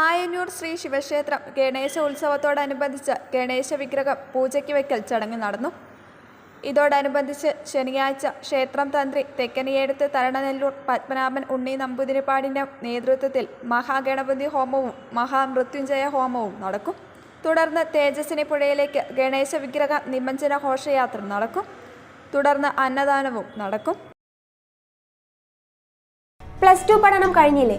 ആയന്നൂർ ശ്രീ ശിവക്ഷേത്രം ഗണേശ ഉത്സവത്തോടനുബന്ധിച്ച് ഗണേശ വിഗ്രഹം പൂജയ്ക്ക് വയ്ക്കൽ ചടങ്ങ് നടന്നു. ഇതോടനുബന്ധിച്ച് ശനിയാഴ്ച ക്ഷേത്രം തന്ത്രി തെക്കനിയേടത്ത് തരണനെല്ലൂർ പത്മനാഭൻ ഉണ്ണി നമ്പൂതിരിപ്പാടിന്റെ നേതൃത്വത്തിൽ മഹാഗണപതി ഹോമവും മഹാമൃത്യുഞ്ജയ ഹോമവും നടക്കും. തുടർന്ന് തേജസ്സിനി പുഴയിലേക്ക് ഗണേശ വിഗ്രഹ നിമഞ്ജന ഘോഷയാത്ര നടക്കും. തുടർന്ന് അന്നദാനവും നടക്കും. പ്ലസ് ടു പഠനം കഴിഞ്ഞില്ലേ?